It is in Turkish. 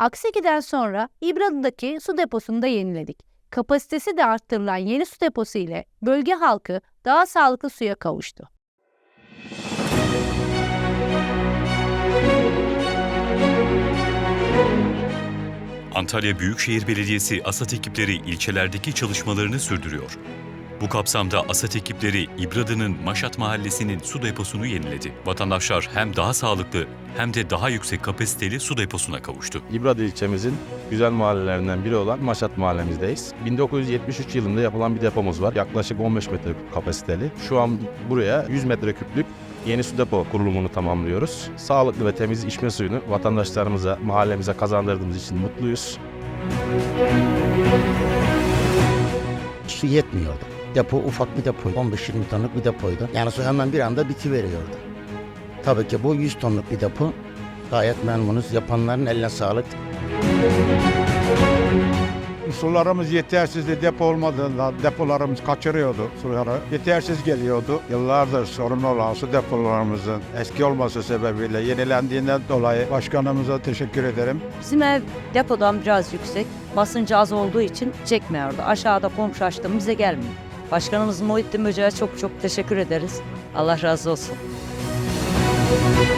Aksiki'den sonra İbradı'daki su deposunu da yeniledik. Kapasitesi de arttırılan yeni su deposu ile bölge halkı daha sağlıklı suya kavuştu. Antalya Büyükşehir Belediyesi ASAT ekipleri ilçelerdeki çalışmalarını sürdürüyor. Bu kapsamda ASAT ekipleri İbradı'nın Maşat Mahallesi'nin su deposunu yeniledi. Vatandaşlar hem daha sağlıklı hem de daha yüksek kapasiteli su deposuna kavuştu. İbrad ilçemizin güzel mahallelerinden biri olan Maşat mahallemizdeyiz. 1973 yılında yapılan bir depomuz var. Yaklaşık 15 metre kapasiteli. Şu an buraya 100 metreküplük yeni su depo kurulumunu tamamlıyoruz. Sağlıklı ve temiz içme suyunu vatandaşlarımıza, mahallemize kazandırdığımız için mutluyuz. Su yetmiyordu. Depo ufak bir depoydu. 15-20 tonluk bir depoydu. Yani su hemen bir anda bitiveriyordu. Tabii ki bu 100 tonluk bir depo. Gayet memnunuz. Yapanların eline sağlık. Sularımız yetersizdi, depo olmadığından depolarımız kaçırıyordu suları. Yetersiz geliyordu. Yıllardır sorun olan su depolarımızın eski olması sebebiyle yenilendiğinden dolayı başkanımıza teşekkür ederim. Bizim ev depodan biraz yüksek. Basıncı az olduğu için çekmiyordu. Aşağıda komşu açtım bize gelmiyor. Başkanımız Muhittin Böceğe çok çok teşekkür ederiz. Allah razı olsun. Музика